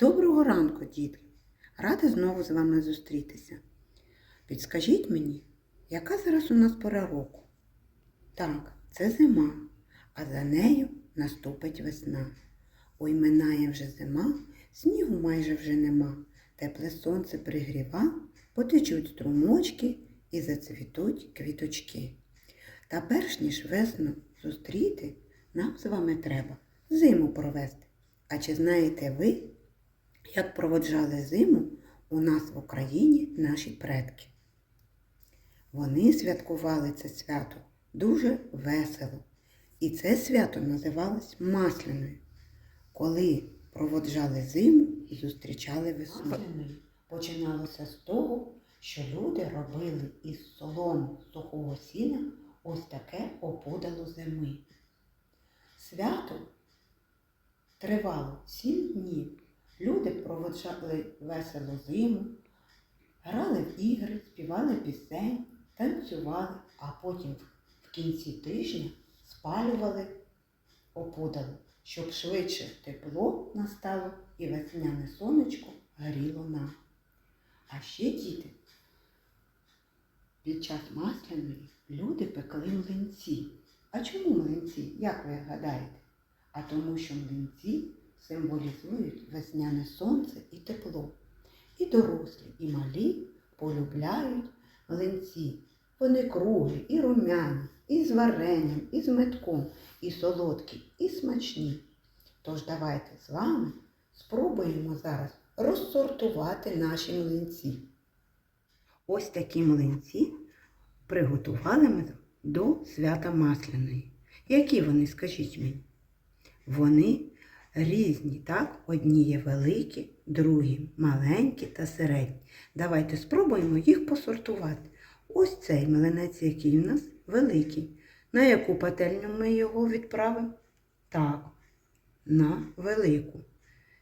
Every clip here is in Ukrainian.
Доброго ранку, дітки! Рада знову з вами зустрітися. Підскажіть мені, яка зараз у нас пора року? Так, це зима, а за нею наступить весна. Ой, минає вже зима, снігу майже вже нема. Тепле сонце пригріва, потечуть струмочки і зацвітуть квіточки. Та перш ніж весну зустріти, нам з вами треба зиму провести. А чи знаєте ви, як проводжали зиму у нас в Україні наші предки? Вони святкували це свято дуже весело. І це свято називалось Масляною. Коли проводжали зиму і зустрічали весну. Масляною починалося з того, що люди робили із соломи сухого сіна ось таке опудало зими. Свято тривало сім днів. Люди проводжали весело зиму, грали в ігри, співали пісень, танцювали, а потім в кінці тижня спалювали опудало, щоб швидше тепло настало і весняне сонечко гріло нам. А ще діти, під час масляної люди пекли млинці. А чому млинці, як ви гадаєте? А тому, що млинці символізують весняне сонце і тепло. І дорослі, і малі полюбляють млинці. Вони круглі, і румяні, і з варенням, і з метком, і солодкі, і смачні. Тож давайте з вами спробуємо зараз розсортувати наші млинці. Ось такі млинці приготували ми до свята Масляної. Які вони, скажіть мені? Вони різні, так? Одні є великі, другі маленькі та середні. Давайте спробуємо їх посортувати. Ось цей млинець, який у нас великий. На яку пательню ми його відправимо? Так, на велику.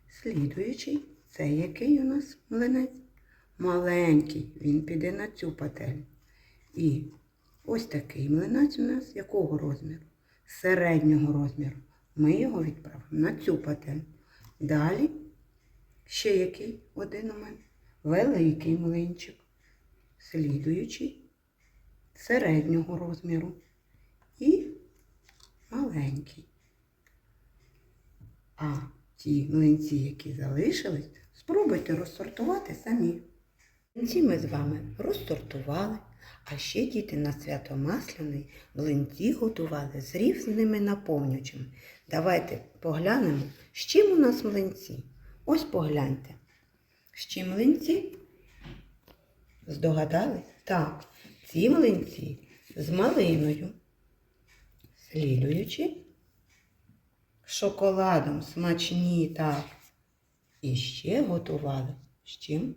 Слідуючий, цей який у нас млинець? Маленький, він піде на цю пательню. І ось такий млинець у нас якого розміру? Середнього розміру. Ми його відправимо на цю пательню. Далі ще який один у мене? Великий млинчик. Слідуючий середнього розміру. І маленький. А ті млинці, які залишились, спробуйте розсортувати самі. Млинці ми з вами розсортували, а ще діти на свято Масляний млинці готували з різними наповнювачами. Давайте поглянемо, з чим у нас млинці. Ось погляньте. З чим млинці? Здогадались? Так, ці млинці з малиною. Слідуючи шоколадом смачні, так. І ще готували з чим?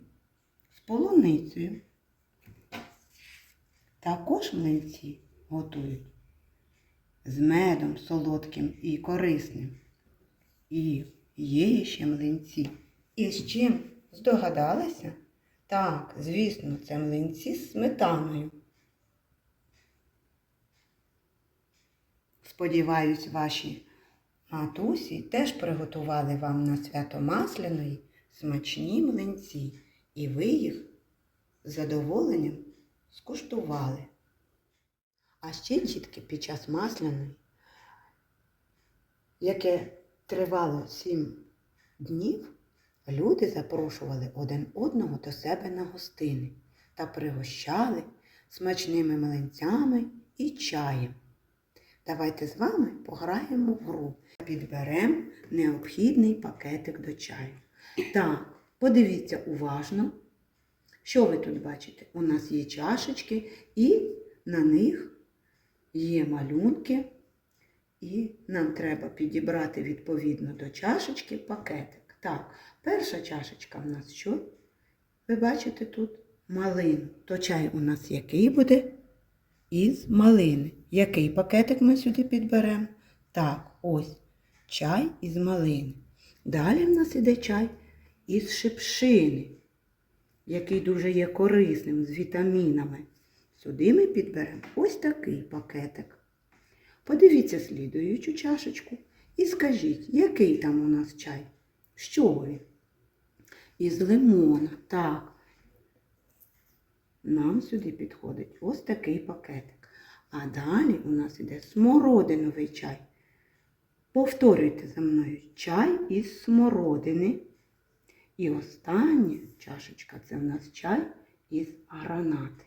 З полуницею. Також млинці готують з медом солодким і корисним. І є ще млинці. І з чим здогадалися? Так, звісно, це млинці з сметаною. Сподіваюсь, ваші матусі теж приготували вам на свято Масляної смачні млинці, і ви їх з задоволенням скуштували. А ще, дітки, під час Масляної, яке тривало сім днів, люди запрошували один одного до себе на гостини та пригощали смачними млинцями і чаєм. Давайте з вами пограємо в гру. Підберемо необхідний пакетик до чаю. Так, подивіться уважно. Що ви тут бачите? У нас є чашечки і на них є малюнки. І нам треба підібрати відповідно до чашечки пакетик. Так, перша чашечка в нас що? Ви бачите тут малину. То чай у нас який буде? Із малини. Який пакетик ми сюди підберемо? Так, ось чай із малини. Далі в нас іде чай із шипшини, який дуже є корисним з вітамінами. Сюди ми підберемо ось такий пакетик. Подивіться слідуючу чашечку і скажіть, який там у нас чай? З чого він? із лимона. Так. Нам сюди підходить ось такий пакетик. А далі у нас іде смородиновий чай. Повторюйте за мною чай із смородини. І остання чашечка це у нас чай із гранати.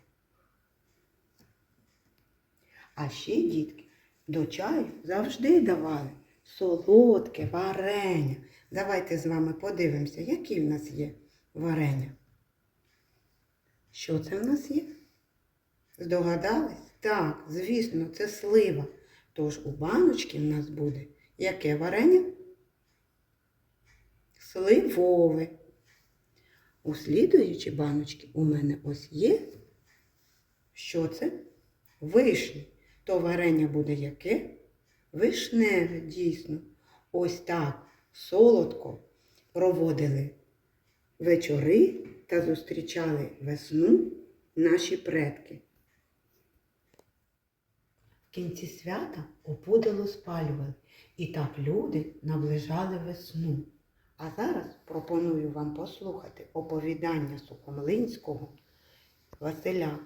А ще, дітки, до чаю завжди давали солодке варення. Давайте з вами подивимося, які в нас є варення. Що це в нас є? Здогадались? Так, звісно, це слива. Тож у баночці в нас буде яке варення? Сливове. У слідуючій баночці у мене ось є. Що це? Вишні. То варення буде яке? Вишневе, дійсно. Ось так солодко проводили вечори та зустрічали весну наші предки. В кінці свята опудало спалювали, і так люди наближали весну. А зараз пропоную вам послухати оповідання Сухомлинського Василя,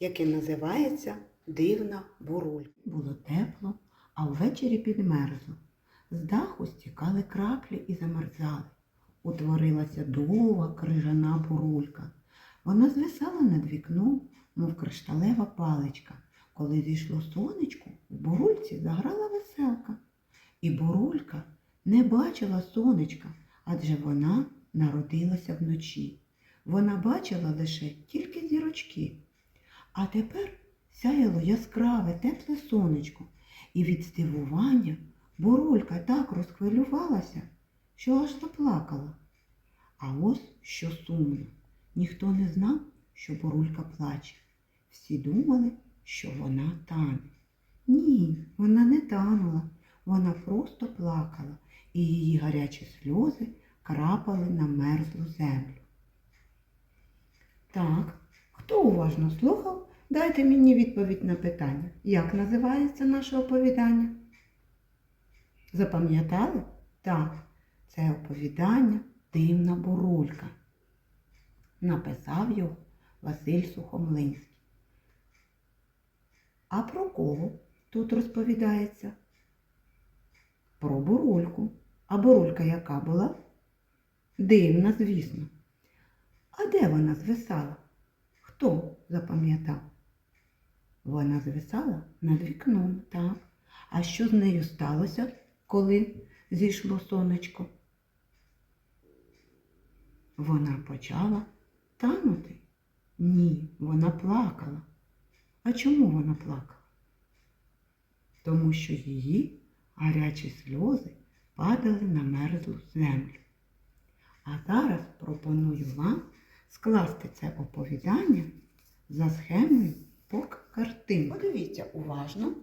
яке називається Дивна бурулька. Було тепло, а ввечері підмерзло. З даху стікали краплі і замерзали. Утворилася довга крижана бурулька. Вона звисала над вікном, мов кришталева паличка. Коли зійшло сонечко, в бурульці заграла веселка. І бурулька не бачила сонечка, адже вона народилася вночі. Вона бачила лише тільки зірочки. А тепер сяяло яскраве, тепле сонечко, і від здивування бурулька так розхвилювалася, що аж заплакала. А ось що сумно. Ніхто не знав, що бурулька плаче. Всі думали, що вона тане. Ні, вона не танула, вона просто плакала, і її гарячі сльози крапали на мерзлу землю. Так, хто уважно слухав, дайте мені відповідь на питання, як називається наше оповідання? Запам'ятали? Так, це оповідання Дивна бурулька. Написав його Василь Сухомлинський. А про кого тут розповідається? Про бурульку. А бурулька яка була? Дивна, звісно. А де вона звисала? Хто запам'ятав? Вона звисала над вікном, так. А що з нею сталося, коли зійшло сонечко? Вона почала танути? Ні, вона плакала. А чому вона плакала? Тому що її гарячі сльози падали на мерзлу землю. А зараз пропоную вам скласти це оповідання за схемою по картинці. Подивіться уважно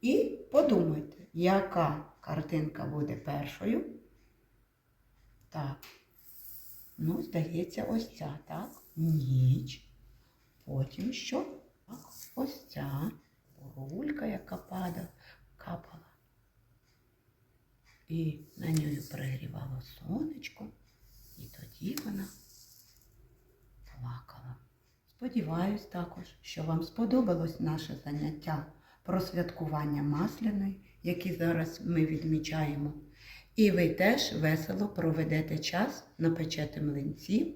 і подумайте, яка картинка буде першою. Так. Ну, здається, ось ця, так? Ніч. Потім що? Так, ось ця бурулька, яка падала, капала. І на нею пригрівало сонечко, і тоді вона плакала. Сподіваюсь також, що вам сподобалось наше заняття про святкування Масляної, які зараз ми відмічаємо. І ви теж весело проведете час, напечете млинці.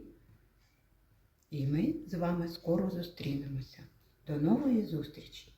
І ми з вами скоро зустрінемося. До нової зустрічі!